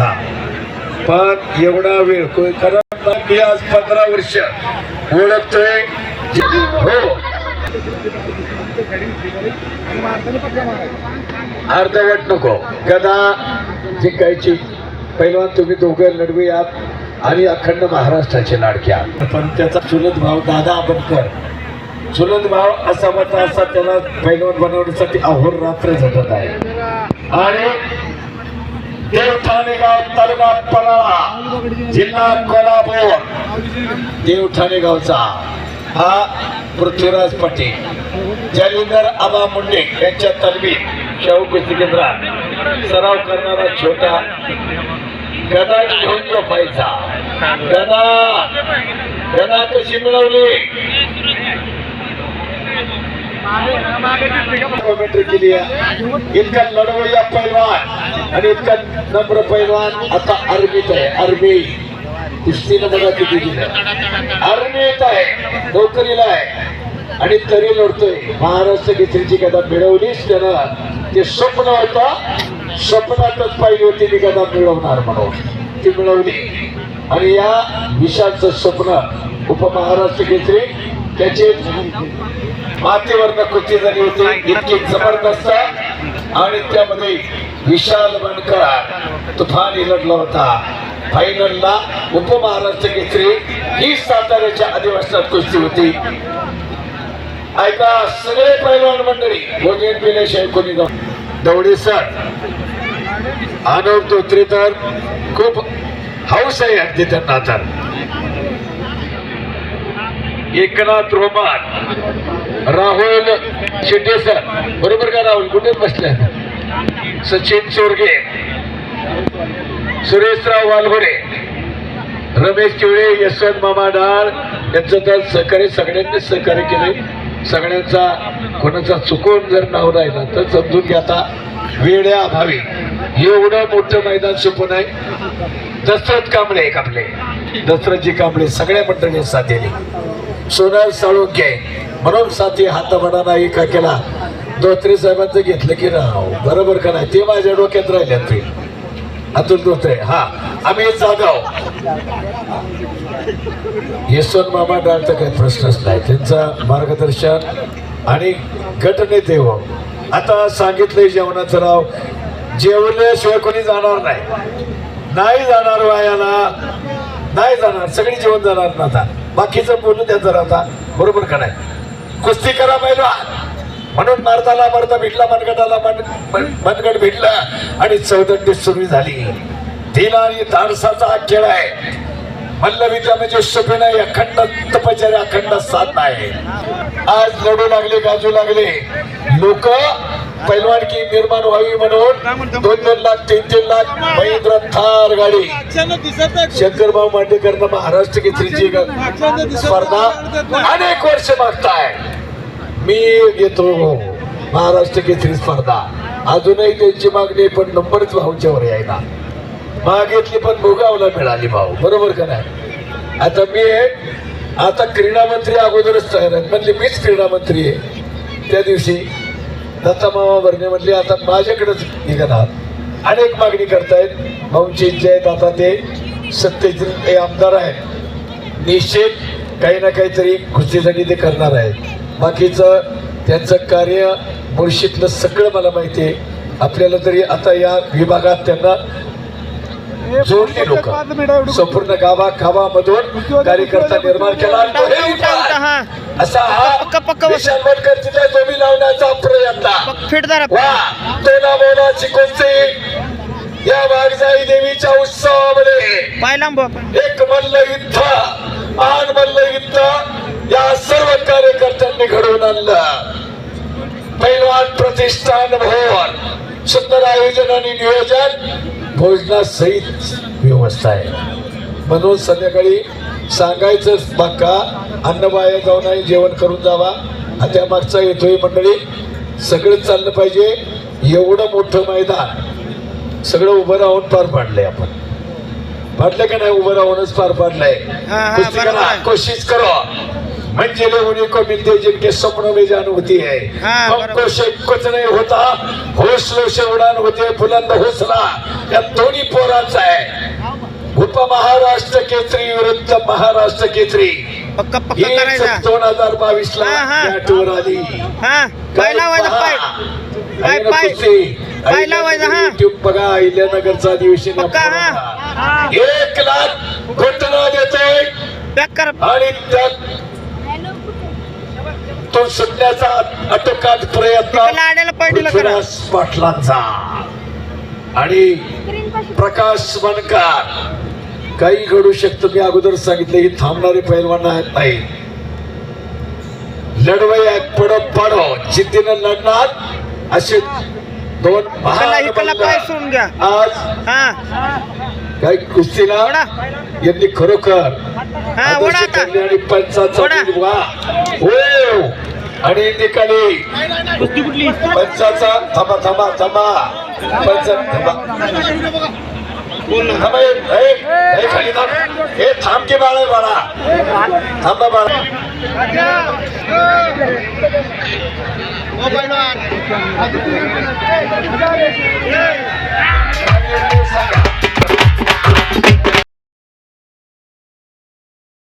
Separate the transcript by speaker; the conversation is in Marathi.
Speaker 1: हा पण एवढा वेळ कोण करत मी आज पंधरा वर्ष ओळखतोय. हो. अर्धवट नको. गदा जिंकायची. पहिलवान तुम्ही दोघं लढवूयात आणि अखंड महाराष्ट्राचे लाडक्या पण त्याचा चुलत भाव दादा आंबेडकर. चुलत भाव असा मत असा त्याला पैलवान बनवण्यासाठी अहोरात्र झटत आहे. आणि देव ठाणेगाव तालुका पन्हाळा जिल्हा कोल्हापूर. देव ठाणेगावचा हा पृथ्वीराज पाटील जालिंदर आबा मुंडे यांच्या तलबी शाहू कुस्ती केंद्रात सराव करणारा छोटा गदा घेऊन झोपायचा. गदा गदा कशी मिळवली? कॉमेंट्री केली आहे इतका लढवय्या पैलवान आणि इतका नम्र पैलवान आता अरबीत आहे अरबी कुस्तीनं बघा किती दिलं अरबीत आहे नोकरीला आहे आणि तरी लढतोय महाराष्ट्र केसरीची कदा मिळवलीच त्यानं ते स्वप्न होतं स्वप्नातच पाहिजे होती मी कदा मिळवणार म्हणून ती मिळवली आणि या विषाचं स्वप्न उपमहाराष्ट्र केसरी त्याचे मातेवर कुस्ती झाली होती. इतकी जबरदस्त आणि त्यामध्ये विशाल बनकर तुफानी लढला होता. फायनलला उपमहाराष्ट्र केसरी ही साताऱ्याच्या अधिवासात कुस्ती होती. ऐका सगळे पैलवान मंडळी भोजन पिल्याशिवाय कोणी जाऊ दवडे सर. आनंद धोत्रे तर खूप हौस आहे अगदी त्यांना तर एकनाथ रोमान राहुल शेट्टे सर बरोबर का राहुल? कुठे बसले सचिन चोरगे सुरेशराव वालभोरे रमेश चिवळे यशवंत मामा डाळ यांचं तर सहकार्य सगळ्यांनीच सहकार्य केले सगळ्यांचा कोणाचा चुकून जर नाव राहिला तर समजून घ्या आता. वेळ्या अभावी एवढं मोठं मैदान सुपून आहे. दशरथ कांबळे एक आपले. दशरथजी कांबळे सगळ्या मंडळी साथ दिली. सोनार साळुंके म्हणून साथी हात एका केला. धोत्रे साहेबांचं घेतलं की राव बरोबर का नाही? ते माझ्या डोक्यात राहिल्यात ते. अतुल धोत्रे हा आम्ही जागाव यशवंत मामा डाळचा काही प्रश्नच नाही. त्यांचा मार्गदर्शन आणि गटनेते हो. आता सांगितलंय जेवणाचं राव जेवल्याशिवाय कोणी जाणार नाही. नाही जाणार वायाला. नाही जाणार. सगळी जेवण जाणार ना आता. बाकीचं बोलू द्या जरा आता. बरोबर का नाही? कुस्ती करा पहिला. म्हणून मारताला मारता भेटला मनगटाला मन- मनगट भेटला आणि चौदंडी सुरू झाली. तिला आणि धाडसाचा हा खेळ आहे. मल्लविद्या म्हणजे सोपे अखंड तपचार्य अखंड साधना आहे. आज लढू लागले गाजू लागले. लोक पैलवानकी निर्माण व्हावी म्हणून दोन दोन लाख तीन तीन लाख महिंद्रा थार गाडी. शंकरभाऊ मांडेकरनं महाराष्ट्र केसरीची स्पर्धा अनेक वर्ष मागताय. मी घेतो महाराष्ट्र केसरी स्पर्धा. अजूनही त्यांची मागणी आहे, पण नंबरच भाऊच्यावर यायला. मागितली पण भोगावला मिळाली भाऊ. बरोबर का नाही? आता मी आता क्रीडा मंत्री अगोदरच तयार आहेत. म्हणले मीच क्रीडा मंत्री आहे. त्या दिवशी दत्ता मामा भरणे आता माझ्याकडेच निघणार. अनेक मागणी करतायत. भाऊंची इच्छा आहेत आता ते सत्तेचे ते आमदार आहेत. निश्चित काही ना काहीतरी कुस्तीसाठी ते करणार आहेत. बाकीचं त्यांचं कार्य मुळशीतलं सगळं मला माहिती आहे. आपल्याला तरी आता या विभागात त्यांना जोडली लोक. संपूर्ण गावा गावामधून कार्यकर्ता निर्माण केला हे असा
Speaker 2: पक्का, पक्का बस.
Speaker 1: विशाल बनकर तिथे जोमी लावण्याचा प्रयत्न. वा तोला मोलाची कुस्ती या वाघजाई देवीच्या उत्सवामध्ये एक मल्ल युद्ध महान मल्ल युद्ध या सर्व कार्यकर्त्यांनी घडवून आणलं. पैलवान प्रतिष्ठान भवन सुंदर आयोजन आणि नियोजन. भोजनासहित व्यवस्था आहे. म्हणून संध्याकाळी सांगायचं बाका अन्नबाया जाऊन आणि जेवण करून जावा. आणि त्या मागचा येतोय मंडळी सगळं चाललं पाहिजे. एवढं मोठं मैदान सगळं उभं राहून पार पाडलंय आपण. पाडलं का नाही उभं राहूनच पार पाडलंय?
Speaker 2: हा, हा.
Speaker 1: कोशिश करो. म्हणजे लोगों को मिलते जिनके सपनों में जान होती है
Speaker 2: हाँ,
Speaker 1: हमको. से कुछ नहीं होता. हौसलों से उड़ान होते बुलंद हौसला या दोन्ही पोर पवारांचा आहे उपमहाराष्ट्र केसरी विरुद्ध महाराष्ट्र केसरी.
Speaker 2: पक्का पक्का करायचा.
Speaker 1: दोन हजार बावीस ला. मॅटवर आली.
Speaker 2: हा हा.
Speaker 1: युट्यूब बघा अहिल्यानगरचा अधिवेशन
Speaker 2: पक्का, हा.
Speaker 1: एक लाख घटना
Speaker 2: कर.
Speaker 1: आणि त्यात तो सुटण्याचा अटोकाट प्रयत्न पृथ्वीराज पाटलांचा. आणि प्रकाश वनकार. काही घडू शकतं. मी अगोदर सांगितलं ही थांबणारे पैलवान आहेत नाही. आहेत पडो पडो. जिद्दीनं लढणार असे दोन आज
Speaker 2: हा.
Speaker 1: काही कुस्तीला. यांनी खरोखर आणि पंचाचा
Speaker 2: ओढा.
Speaker 1: वा हो. आणि निकाली पंचाचा थांबा थांबा थांबा. पंच थांबा. हे थांब की बाळ बाळा. थांबा बाळा.
Speaker 2: सांगा